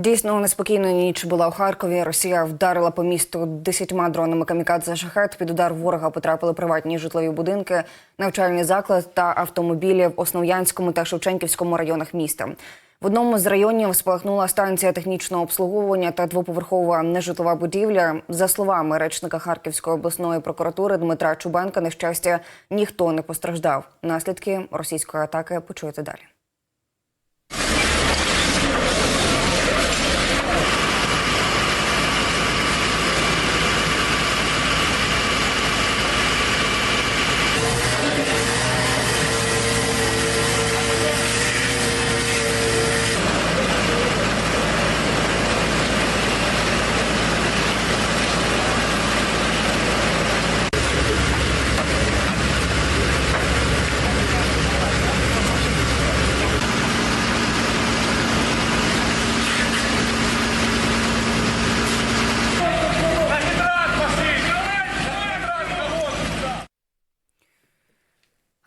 Дійсно, неспокійна ніч була у Харкові. Росія вдарила по місту десятьма дронами камікадзе шахет. Під удар ворога потрапили приватні житлові будинки, навчальний заклад та автомобілі в Основ'янському та Шевченківському районах міста. В одному з районів спалахнула станція технічного обслуговування та двоповерхова нежитлова будівля. За словами речника Харківської обласної прокуратури Дмитра Чубенка, нещастя ніхто не постраждав. Наслідки російської атаки почуєте далі.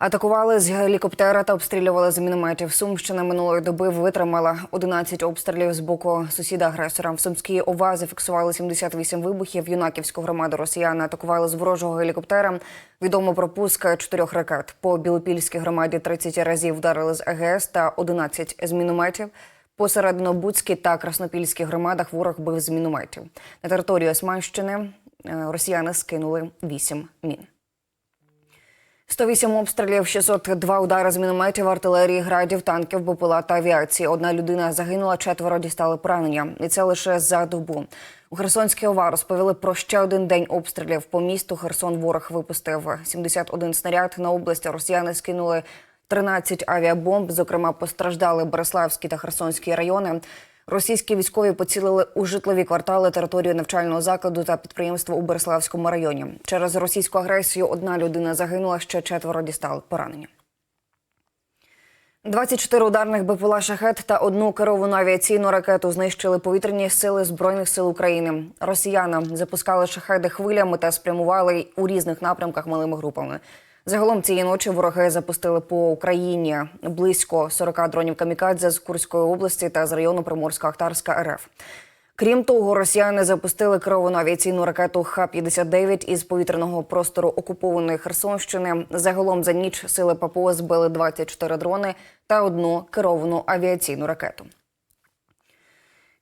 Атакували з гелікоптера та обстрілювали з мінометів. Сумщина минулої доби витримала 11 обстрілів з боку сусіда-агресора. В Сумській ОВА зафіксували 78 вибухів. Юнаківську громаду росіяни атакували з ворожого гелікоптера. Відомо про пуск чотирьох ракет. По Білопільській громаді 30 разів вдарили з АГС та 11 з мінометів. По Серединобудській та Краснопільській громадах ворог бив з мінометів. На територію Османщини е, росіяни скинули 8 мін. 108 обстрілів, 602 удари з мінометів, артилерії, градів, танків, БПЛА та авіації. Одна людина загинула, четверо дістали поранення. І це лише за добу. У Херсонській ОВА розповіли про ще один день обстрілів. По місту Херсон ворог випустив 71 снаряд. На область росіяни скинули 13 авіабомб. Зокрема, постраждали Береславський та Херсонські райони. Російські військові поцілили у житлові квартали, територію навчального закладу та підприємства у Береславському районі. Через російську агресію одна людина загинула, ще четверо дістали поранення. 24 ударних БПЛА «Шахет» та одну керовану авіаційну ракету знищили повітряні сили Збройних сил України. Росіяни запускали шахеди хвилями та спрямували у різних напрямках малими групами. Загалом цієї ночі вороги запустили по Україні близько 40 дронів камікадзе з Курської області та з району Приморсько-Ахтарська РФ. Крім того, росіяни запустили керовану авіаційну ракету Х-59 із повітряного простору окупованої Херсонщини. Загалом за ніч сили ППО збили 24 дрони та одну керовану авіаційну ракету.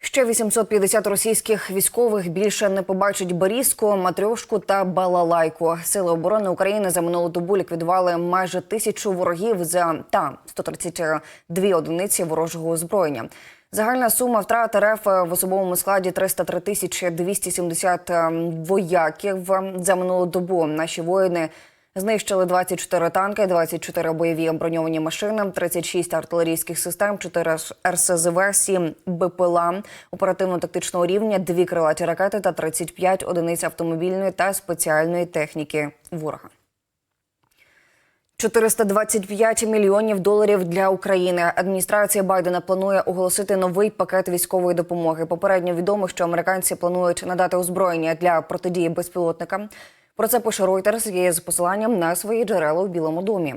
Ще 850 російських військових більше не побачать Борізьку, Матрьошку та Балалайку. Сили оборони України за минулу добу ліквідували майже тисячу ворогів за та 132 одиниці ворожого озброєння. Загальна сума втрат РФ в особовому складі 303 тисячі 270 вояків за минулу добу. Наші воїни Знищили 24 танки, 24 бойові броньовані машини, 36 артилерійських систем, 4 РСЗВ, 7 БПЛА оперативно-тактичного рівня, 2 крилаті ракети та 35 одиниць автомобільної та спеціальної техніки ворога. 425 мільйонів доларів для України. Адміністрація Байдена планує оголосити новий пакет військової допомоги. Попередньо відомо, що американці планують надати озброєння для протидії безпілотникам. Про це пише Reuters є з посиланням на свої джерела у Білому домі.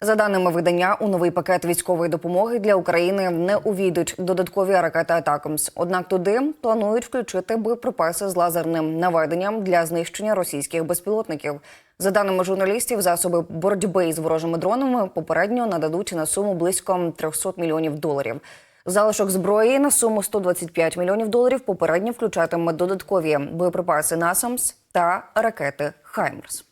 За даними видання, у новий пакет військової допомоги для України не увійдуть додаткові ракети Атакамс. Однак туди планують включити боєприпаси з лазерним наведенням для знищення російських безпілотників. За даними журналістів, засоби боротьби з ворожими дронами попередньо нададуть на суму близько 300 мільйонів доларів. Залишок зброї на суму 125 мільйонів доларів попередньо включатиме додаткові боєприпаси «Насамс» та ракети «Хаймерс».